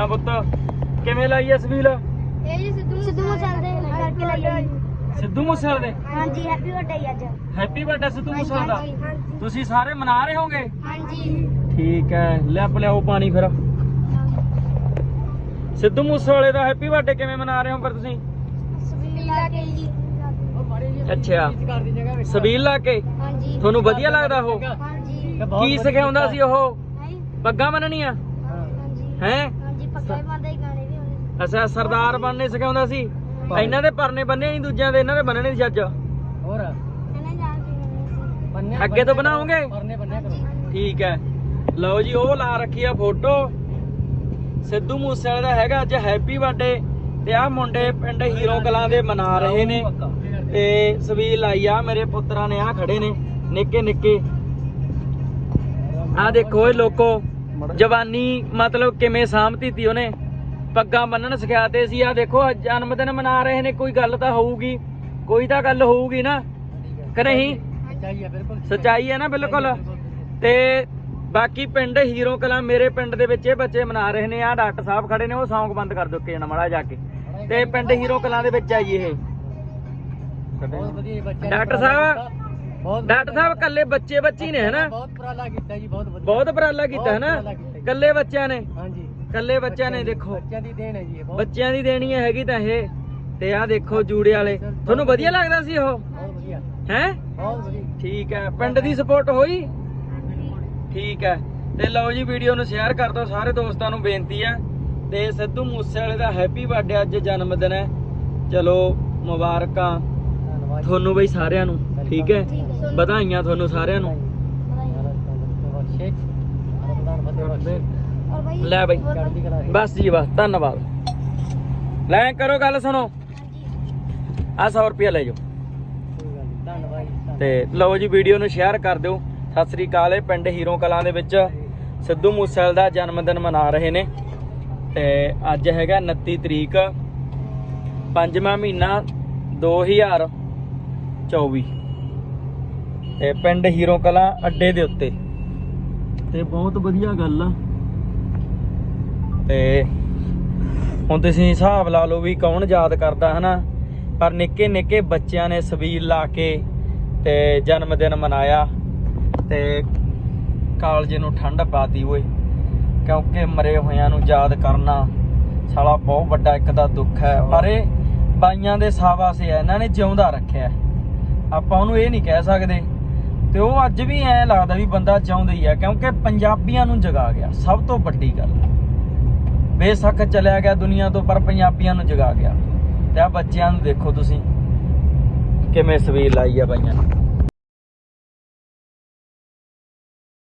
ਹਾਂ ਪੁੱਤ ਕਿਵੇਂ ਲਾਈ ਐ ਸਬੀਲ? ਇਹ ਜੀ ਸਿੱਧੂ ਸਿੱਧੂ ਮੂਸੇਵਾਲੇ ਦੇ ਕਰਕੇ ਲਾਈ ਸਿੱਧੂ ਮੂਸੇਵਾਲੇ ਦੇ? ਹਾਂਜੀ ਹੈਪੀ ਬਰਥਡੇ ਅੱਜ। ਹੈਪੀ ਬਰਥਡੇ ਸਿੱਧੂ ਮੂਸੇਵਾਲੇ ਦਾ। ਤੁਸੀਂ ਸਾਰੇ ਮਨਾ ਰਹੇ ਹੋਗੇ? ਹਾਂਜੀ। ਠੀਕ ਹੈ ਲੈ ਲਿਆਓ ਪਾਣੀ ਫਿਰ। ਸਿੱਧੂ ਮੂਸੇਵਾਲੇ ਦਾ ਹੈਪੀ ਬਰਥਡੇ ਕਿਵੇਂ ਮਨਾ ਰਹੇ ਹੋ ਪਰ ਤੁਸੀਂ? ਸਬੀਲਾ ਕੇ ਜੀ। ਅੱਛਾ। ਸਬੀਲ ਲਾ ਕੇ? ਹਾਂਜੀ। ਤੁਹਾਨੂੰ ਵਧੀਆ ਲੱਗਦਾ ਉਹ? ਹਾਂਜੀ। ਕੀ ਸਿਖਾਉਂਦਾ ਸੀ ਉਹ? ਪੱਗਾਂ ਬੰਨਣੀਆਂ? ਹਾਂਜੀ। ਹੈ? ਬੰਦਾ ਗਾਣੇ ਵੀ ਹੁੰਦੇ ਅੱਛਾ ਸਰਦਾਰ ਬਣਨੇ ਸਿਖਾਉਂਦਾ ਸੀ। ਇਹਨਾਂ ਦੇ ਪਰਨੇ ਬੰਨੇ ਨਹੀਂ ਦੂਜਿਆਂ ਦੇ ਇਹਨਾਂ ਦੇ ਬੰਨਣੇ ਸੀ ਅੱਜ। ਹੋਰ? ਇਹਨੇ ਜਾ ਕੇ ਪੰਨੇ ਅੱਗੇ ਤੋਂ ਬਣਾਓਗੇ? ਪਰਨੇ ਬੰਨਿਆ ਕਰੋ। ਠੀਕ ਹੈ। ਲਓ ਜੀ ਉਹ ਲਾ ਰੱਖੀ ਆ ਫੋਟੋ। ਸਿੱਧੂ ਮੂਸੇਵਾਲੇ ਦਾ ਹੈਗਾ ਅੱਜ ਹੈਪੀ ਬਰਥਡੇ। ਤੇ ਆ ਮੁੰਡੇ ਪਿੰਡ ਹੀਰੋ ਕਲਾਂ ਦੇ ਮਨਾ ਰਹੇ ਨੇ। ਤੇ ਸਵੀਲ ਆਈ ਆ ਮੇਰੇ ਪੁੱਤਰਾਂ ਨੇ ਆ ਖੜੇ ਨੇ ਨਿੱਕੇ ਨਿੱਕੇ ਆ ਦੇਖੋ ਇਹ ਲੋਕੋ। ਜਵਾਨੀ ਮਤਲਬ ਕਿਵੇਂ ਸਾਂਭਤੀ ਤੀ ਉਹਨੇ? ਪੱਗਾਂ ਬੰਨਣ ਸਿਖਾਤੇ ਸੀ ਆ ਦੇਖੋ ਅੱਜ ਜਨਮ ਦਿਨ ਮਨਾ ਰਹੇ ਨੇ ਕੋਈ ਗੱਲ ਤਾਂ ਹੋਊਗੀ। ਕੋਈ ਤਾਂ ਗੱਲ ਹੋਊਗੀ ਨਾ? ਕਿ ਨਹੀਂ? ਸੱਚਾਈ ਹੈ ਨਾ ਬਿਲਕੁਲ। ਤੇ ਬਾਕੀ ਪਿੰਡ ਹੀਰੋ ਕਲਾਂ ਮੇਰੇ ਪਿੰਡ ਦੇ ਵਿੱਚ ਇਹ ਬੱਚੇ ਮਨਾ ਰਹੇ ਨੇ ਆ ਡਾਕਟਰ ਸਾਹਿਬ ਖੜੇ ਨੇ ਉਹ ਸੌਂਗ ਬੰਦ ਕਰ ਦਿਓ ਕਿ ਜਣਾ ਮੜਾ ਜਾ ਕੇ। ਤੇ ਪਿੰਡ ਹੀਰੋ ਕਲਾਂ ਦੇ ਵਿੱਚ ਆਈ ਇਹ। ਜੀ ਡਾਕਟਰ ਸਾਹਿਬ ਡਾਕਟਰ ਸਾਹਿਬ ਕੱਲੇ ਬੱਚੇ ਬੱਚੀ ਨੇ ਹਨਾ? ਬਹੁਤ ਉਪਰਾਲਾ ਕੀਤਾ ਜੀ ਬਹੁਤ ਵਧੀਆ। ਬਹੁਤ ਉਪਰਾਲਾ ਕੀਤਾ ਹਨਾ। ਕੱਲੇ ਬੱਚਿਆਂ ਨੇ? ਹਾਂਜੀ। ਕੱਲੇ ਬੱਚਿਆਂ ਨੇ ਦੇਖੋ। ਬੱਚਿਆਂ ਦੀ ਦੇਣ ਹੈ ਜੀ ਇਹ ਬਹੁਤ। ਬੱਚਿਆਂ ਦੀ ਦੇਣੀ ਹੈ ਹੈਗੀ ਤਾਂ ਇਹ। ਤੇ ਆਹ ਦੇਖੋ ਜੂੜੇ ਵਾਲੇ। ਤੁਹਾਨੂੰ ਵਧੀਆ ਲੱਗਦਾ ਸੀ ਉਹ? ਬਹੁਤ ਵਧੀਆ। ਹੈ? ਬਹੁਤ ਵਧੀਆ। ਠੀਕ ਹੈ। ਪਿੰਡ ਦੀ ਸਪੋਰਟ ਹੋਈ? ਠੀਕ ਹੈ। ਤੇ ਲਓ ਜੀ ਵੀਡੀਓ ਨੂੰ ਸ਼ੇਅਰ ਕਰ ਦਿਓ। ਸਾਰੇ ਦੋਸਤਾਂ ਨੂੰ ਬੇਨਤੀ ਹੈ। ਤੇ ਸਿੱਧੂ ਮੂਸੇਵਾਲੇ ਦਾ ਹੈਪੀ ਬਰਥਡੇ ਅੱਜ ਜਨਮ ਦਿਨ ਹੈ। ਚਲੋ ਮੁਬਾਰਕਾਂ। ਤੁਹਾਨੂੰ ਬਈ ਸਾਰਿਆਂ ਨੂੰ। ਠੀਕ ਹੈ? ਵਧਾਈਆਂ ਤੁਹਾਨੂੰ ਸਾਰਿਆਂ ਨੂੰ। ਲੈ ਬਾਈ। ਬਸ ਜੀ ਬਸ, ਧੰਨਵਾਦ। ਲੈ ਕਰੋ ਗੱਲ ਸੁਣੋ। ਆ 100 ਰੁਪਇਆ ਲੈ ਜਾਓ। ਤੇ ਲਓ ਜੀ, ਵੀਡੀਓ ਨੂੰ ਸ਼ੇਅਰ ਕਰ ਦਿਓ। ਸਤਿ ਸ੍ਰੀ ਅਕਾਲ ਇਹ ਪਿੰਡ ਹੀਰੋ ਕਲਾਂ ਦੇ ਵਿੱਚ ਸਿੱਧੂ ਮੂਸੇਵਾਲ ਦਾ ਜਨਮ ਦਿਨ ਮਨਾ ਰਹੇ ਨੇ। ਤੇ ਅੱਜ ਹੈਗਾ 29 ਤਰੀਕ, ਪੰਜਵਾਂ ਮਹੀਨਾ 2024 ਤੇ ਪਿੰਡ ਹੀਰੋ ਕਲਾਂ ਅੱਡੇ ਦੇ ਉੱਤੇ। ਤੇ ਬਹੁਤ ਵਧੀਆ ਗੱਲ ਆ। ਤੇ ਹੁਣ ਤੁਸੀਂ ਹਿਸਾਬ ਲਾ ਲਓ ਵੀ ਕੌਣ ਯਾਦ ਕਰਦਾ ਹਨਾ? ਪਰ ਨਿੱਕੇ ਨਿੱਕੇ ਬੱਚਿਆਂ ਨੇ ਸਬੀਲ ਲਾ ਕੇ ਤੇ ਜਨਮ ਦਿਨ ਮਨਾਇਆ ਤੇ ਕਾਲਜ ਨੂੰ ਠੰਡ ਪਾਤੀ ਓਏ। ਕਿਉਂਕਿ ਮਰੇ ਹੋਇਆਂ ਨੂੰ ਯਾਦ ਕਰਨਾ ਸਾਲਾ ਬਹੁਤ ਵੱਡਾ ਇੱਕ ਦਾ ਦੁੱਖ ਹੈ। ਪਰ ਇਹ ਬਾਈਆਂ ਦੇ ਸਾਵਾਸੇ ਆ ਇਹਨਾਂ ਨੇ ਜਿਉਂਦਾ ਰੱਖਿਆ। ਆਪਾਂ ਉਹਨੂੰ ਇਹ ਨਹੀਂ ਕਹਿ ਸਕਦੇ ਤੇ ਉਹ ਅੱਜ ਵੀ ਐਂ ਲੱਗਦਾ ਵੀ ਬੰਦਾ ਚਾਹੁੰਦਾ ਹੀ ਆ, ਕਿਉਂਕਿ ਪੰਜਾਬੀਆਂ ਨੂੰ ਜਗਾ ਗਿਆ, ਸਭ ਤੋਂ ਵੱਡੀ ਗੱਲ। ਬੇਸ਼ੱਕ ਚਲਿਆ ਗਿਆ ਦੁਨੀਆ ਤੋਂ, ਪਰ ਪੰਜਾਬੀਆਂ ਨੂੰ ਜਗਾ ਗਿਆ। ਤੇ ਆ ਬੱਚਿਆਂ ਨੂੰ ਦੇਖੋ ਤੁਸੀਂ, ਕਿਵੇਂ ਸਵੀਰ ਲਾਈ ਆ ਬਾਈਆਂ ਨੇ।